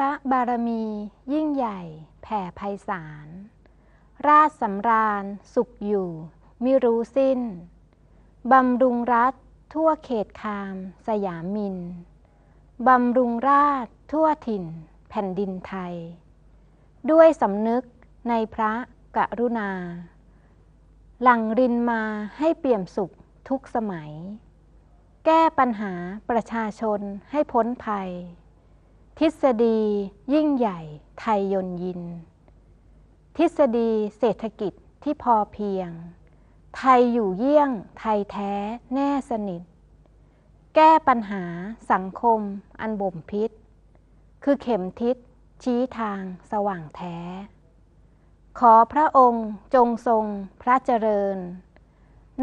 ระบารมียิ่งใหญ่ แผ่ไพศาล ราชสำราญสุขอยู่มิรู้สิ้น บำรุงรัฐทั่วเขตคามสยามมิน บำรุงราชทั่วถิ่นแผ่นดินไทย ด้วยสำนึกในพระกรุณา หลังรินมาให้เปี่ยมสุขทุกสมัย แก้ปัญหาประชาชนให้พ้นภัย ทฤษฎี ยิ่งใหญ่ ไทยยนยิน ทฤษฎีเศรษฐกิจที่พอเพียง ไทยอยู่เยี่ยง ไทยแท้แน่สนิท แก้ปัญหาสังคม อันบ่มพิษ คือเข็มทิศ ชี้ทางสว่างแท้ ขอพระองค์จงทรงพระเจริญ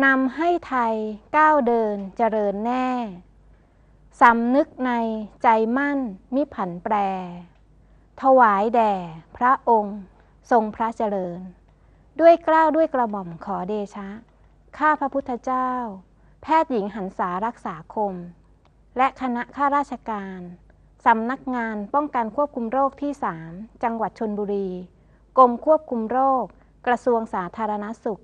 นำให้ไทยก้าวเดินเจริญแน่ สำนึกในใจมั่นมิผันแปร ถวายแด่พระองค์ ทรงพระเจริญ ด้วยเกล้าวด้วยกระหม่อมขอเดชะ ข้าพระพุทธเจ้า แพทย์หญิงหันษารักษาคม และคณะข้าราชการสำนักงานป้องกันควบคุมโรคที่ 3 จังหวัดชนบุรี กรมควบคุมโรค กระทรวงสาธารณสุข